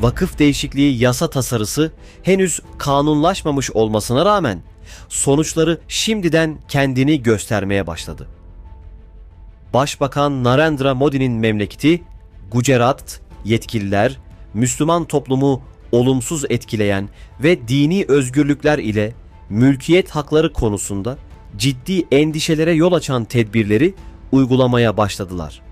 Vakıf değişikliği yasa tasarısı henüz kanunlaşmamış olmasına rağmen sonuçları şimdiden kendini göstermeye başladı. Başbakan Narendra Modi'nin memleketi Gujarat yetkililer Müslüman toplumu olumsuz etkileyen ve dini özgürlükler ile mülkiyet hakları konusunda ciddi endişelere yol açan tedbirleri uygulamaya başladılar.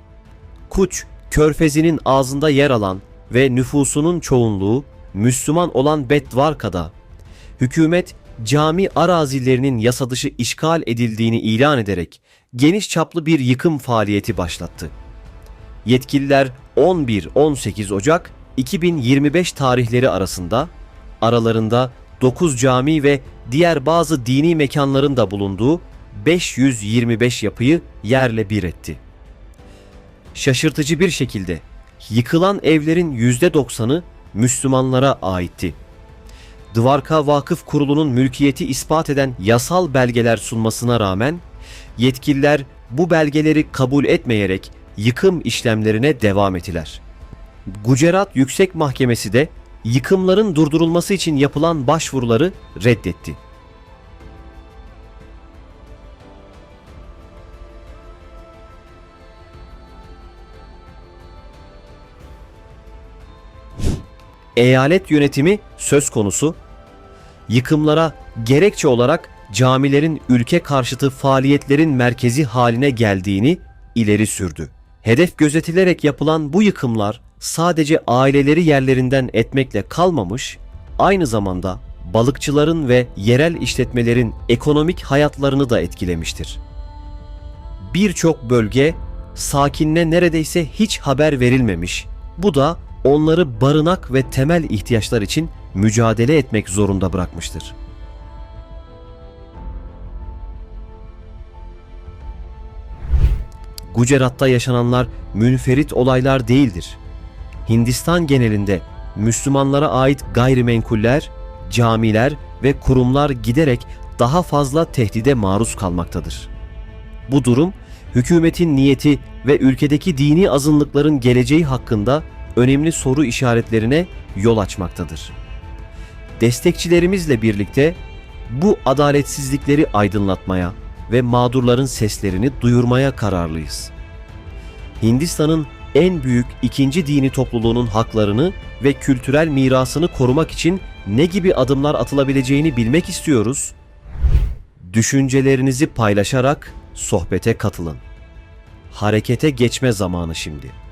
Kuç, körfezinin ağzında yer alan ve nüfusunun çoğunluğu Müslüman olan Betvarka'da hükümet cami arazilerinin yasa dışı işgal edildiğini ilan ederek geniş çaplı bir yıkım faaliyeti başlattı. Yetkililer 11-18 Ocak 2025 tarihleri arasında aralarında 9 cami ve diğer bazı dini mekanların da bulunduğu 525 yapıyı yerle bir etti. Şaşırtıcı bir şekilde yıkılan evlerin %90'ı Müslümanlara aitti. Dvarka Vakıf Kurulu'nun mülkiyeti ispat eden yasal belgeler sunmasına rağmen yetkililer bu belgeleri kabul etmeyerek yıkım işlemlerine devam ettiler. Gujarat Yüksek Mahkemesi de yıkımların durdurulması için yapılan başvuruları reddetti. Eyalet yönetimi söz konusu yıkımlara gerekçe olarak camilerin ülke karşıtı faaliyetlerin merkezi haline geldiğini ileri sürdü. Hedef gözetilerek yapılan bu yıkımlar sadece aileleri yerlerinden etmekle kalmamış, aynı zamanda balıkçıların ve yerel işletmelerin ekonomik hayatlarını da etkilemiştir. Birçok bölge sakinine neredeyse hiç haber verilmemiş. Bu da onları barınak ve temel ihtiyaçlar için mücadele etmek zorunda bırakmıştır. Gujarat'ta yaşananlar münferit olaylar değildir. Hindistan genelinde Müslümanlara ait gayrimenkuller, camiler ve kurumlar giderek daha fazla tehdide maruz kalmaktadır. Bu durum hükümetin niyeti ve ülkedeki dini azınlıkların geleceği hakkında önemli soru işaretlerine yol açmaktadır. Destekçilerimizle birlikte bu adaletsizlikleri aydınlatmaya ve mağdurların seslerini duyurmaya kararlıyız. Hindistan'ın en büyük ikinci dini topluluğunun haklarını ve kültürel mirasını korumak için ne gibi adımlar atılabileceğini bilmek istiyoruz. Düşüncelerinizi paylaşarak sohbete katılın. Harekete geçme zamanı şimdi.